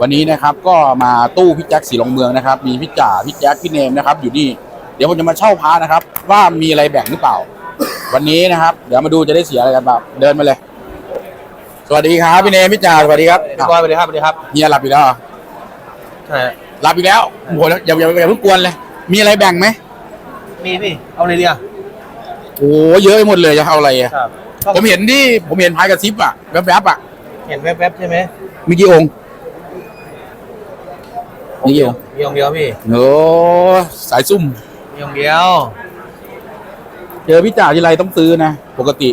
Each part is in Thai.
วันนี้นะครับก็มาตู้พี่แจ็คสีลงเมืองนะครับ มีพี่จ่าพี่แจ็คพี่เนมนะครับ อยู่นี่เดี๋ยวผมจะมาเช่าพานะครับ ว่ามีอะไรแบ่งหรือเปล่า วันนี้นะครับ เดี๋ยวมาดูจะได้เสียอะไรกันเปล่าเดินมาเลย สวัสดีครับพี่เนมพี่จ่าสวัสดีครับพี่บอยสวัสดีครับสวัสดีครับเฮียหลับอีกแล้วเหรอใช่หลับอีกแล้วโอ้โหอย่าอย่าอย่าเพิ่งกวนเลย มีอะไรแบ่งไหมมีพี่เอาเลยเดียวโอ้โหเยอะไปหมดเลยจะเอาอะไรอะครับผมเห็นที่ผมเห็นพายกระซิบอะแวบๆอะเห็นแวบๆใช่ไหมมีกี่องค์ มีกี่องค์มีองค์เดียวพี่โอ้สายซุ่มมีองค์เดียว เจอพี่จ่าทีไรต้องซื้อนะ ปกติ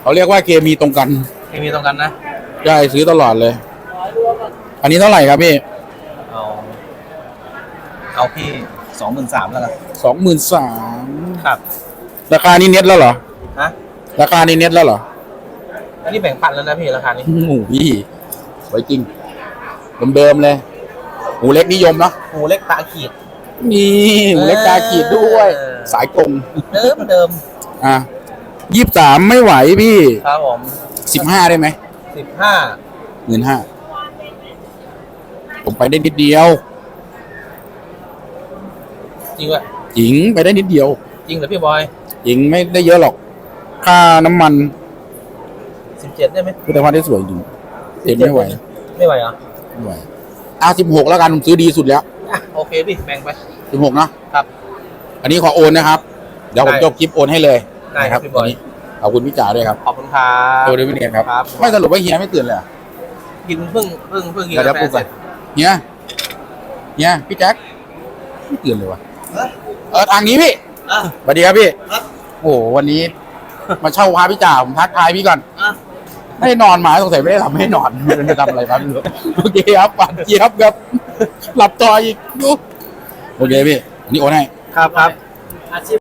เขาเรียกว่าเคมีตรงกันไม่มีตรงกันนะใช่ซื้อตลอดเลย อันนี้เท่าไหร่ครับพี่ เอาเอาพี่สองหมื่นสามแล้วกันสองหมื่นสามครับ ราคานี้เน็ตแล้วเหรอฮะราคานี้เน็ตแล้วเหรออันนี้แบ่งพันแล้วนะพี่ราคานี้โอ้โหพี่สวยจริงเดิมๆเลย หูเล็กนิยมเนาะหูเล็กตาขีด นี่หูเล็กตาขีดด้วย เออ สายกงเดิมเดิมอะยี่สิบสามไม่ไหวพี่ครับผมสิบห้าได้ไหมสิบห้าหมื่นห้าผมไปได้นิดเดียว จริงวะหญิงไปได้นิดเดียว จริงเหรอพี่บอยหญิงไม่ได้เยอะหรอก ค่าน้ำมันสิบเจ็ดได้ไหมพุทธภาพได้สวยจริงเด็กไม่ไหวไม่ไหวเหรอไม่ไหว อะสิบหกแล้วกันผมซื้อดีสุดแล้วอะโอเคพี่แบ่งไป สิบหกนะครับอันนี้ขอโอนนะครับ เดี๋ยวผมได้จบคลิปโอนให้เลยได้ครับนะพี่บอย วันนี้ขอบคุณพี่จ๋าด้วยครับขอบคุณครับโดยพี่เนียนครับ ครับ ไม่สรุปว่าเฮียไม่ตื่นเลยเหรอกินเพิ่งเพิ่งเพิ่งกินเดี๋ยวกาเดี๋ยวแฟปลุกเสก่อนร็จเฮียเฮียพี่แจ็คไม่ตื่นเลยวะเออทางนี้พี่อะ สวัสดีครับพี่ครับ โอ้โหวันนี้ มาเช่าพาพี่จ๋าผมทักทายพี่ก่อน อะ ไม่ได้นอนมาสงสัยไม่ได้หลับไม่ได้นอนม่รู้จะทำอะไรครับไม่รู้โอเคครับปัดเจี๊ยบครับ หลับต่ออีกดูโอเคพี่อันนี่โอนให้ ครับครับอาชีพ